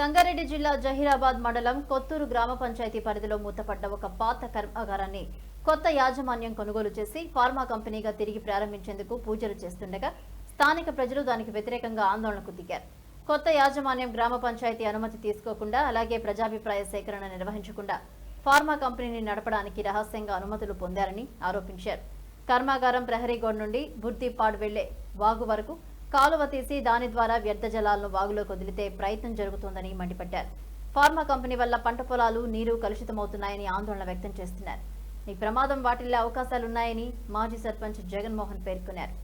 సంగారెడ్డి జిల్లా జహీరాబాద్ మండలం కొత్తూరు గ్రామ పంచాయతీ పరిధిలో మూతపడ్డ ఒక పాత కర్మాగారాన్ని కొత్త యాజమాన్యం కొనుగోలు చేసి ఫార్మా కంపెనీగా తిరిగి ప్రారంభించేందుకు పూజలు చేస్తుండగా స్థానిక ప్రజలు దానికి వ్యతిరేకంగా ఆందోళనకు దిగారు. కొత్త యాజమాన్యం గ్రామ పంచాయతీ అనుమతి తీసుకోకుండా అలాగే ప్రజాభిప్రాయ సేకరణ నిర్వహించకుండా ఫార్మా కంపెనీని నడపడానికి రహస్యంగా అనుమతులు పొందారని ఆరోపించారు. కర్మాగారం ప్రహరీగోడ్ నుండి బుర్దిపాడ్ వెళ్ళే వాగు వరకు కాలువ తీసి దాని ద్వారా వ్యర్థ జలాలను వాగులోకి వదిలితే ప్రయత్నం జరుగుతోందని మండిపడ్డారు. ఫార్మా కంపెనీ వల్ల పంట పొలాలు నీరు కలుషితమవుతున్నాయని ఆందోళన వ్యక్తం చేస్తున్నారు. ఈ ప్రమాదం వాటిల్లే అవకాశాలున్నాయని మాజీ సర్పంచ్ జగన్మోహన్ పేర్కొన్నారు.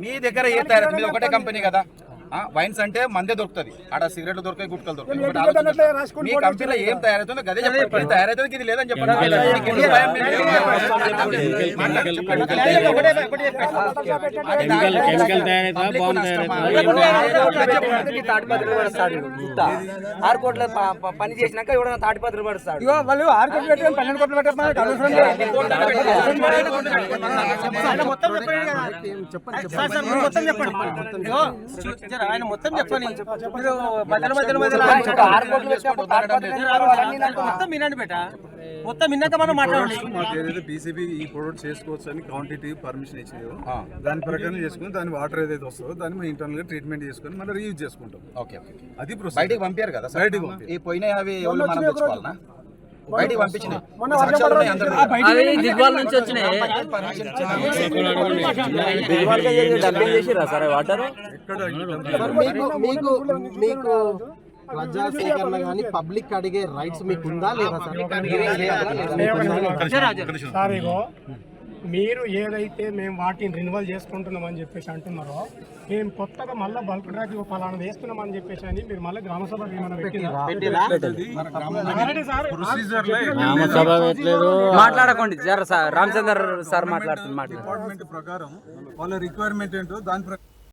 మీ దగ్గర ఏ తయారు మీరు ఒకటే కంపెనీ కదా? వైన్స్ అంటే మందే దొరుకుతుంది ఆడ సిగరెట్లు దొరుకుతాయి గుట్కలు దొరుకుతాయి. మీ కంపెనీలో ఏం తయారైతుందో గదే చెప్పండి ఇది తయారైతుంది ఇది లేదని చెప్పండి చెప్పండి. చెప్పండి. ఆరు కోట్ల పని చేసినాక ఎవడన్నా తాటిపత్రులు పడుస్తాడు వాళ్ళు ఆరు కోట్లు పెట్టారు పన్నెండు కోట్లు పెట్టారు అవసరం లేదు. ఆయన మొత్తం చెప్పండి మీరు మధ్యలో మధ్యలో మధ్యలో మొత్తం వినండి బేట మొత్తం విన్నాక మనం మాట్లాడండి మాకు ఏదైతే బీసీబీ ఈ ప్రొడక్ట్ చేసుకోవచ్చు అని క్వాంటిటీ పర్మిషన్ ఇచ్చిందో ఆ. దాని ప్రకారం చేసుకుని దాని వాటర్ ఏదైతే వస్తుందో దాన్ని మేము ఇంటర్నల్గా ట్రీట్మెంట్ చేసుకుని మళ్ళీ రీయూజ్ చేసుకుంటాం ఓకే ఓకే. అది బయటికి పంపారు కదా సార్? బయటికి. ఈ పోయినాయి అవి ఎవరు మనం తెచ్చుకోవాలనా బయటికి పంపించినాయి దిగ్వాల నుంచి వచ్చినాయి చేసిరా సరే వాటర్ మీకు మీకు మీకు ప్రజా సేకరణ కానీ పబ్లిక్ అడిగే రైట్స్ మీకు ఉందా లేదా సార్ మీరు ఏదైతే మేము వాటిని రెన్యువల్ చేసుకుంటున్నామని చెప్పేసి అంటున్నారో మేము కొత్తగా మళ్ళీ బల్క్ డ్రాగ్ ఫలానా వేస్తున్నామని చెప్పేసి అని మీరు మళ్ళీ గ్రామ సభ మాట్లాడకండి. జర సార్ రామచందర్ సార్ మాట్లాడుతుంది మాట్లాడు డిపార్ట్మెంట్ ప్రకారం వాళ్ళ రిక్వైర్మెంట్ ఏంటో దాని ప్రకారం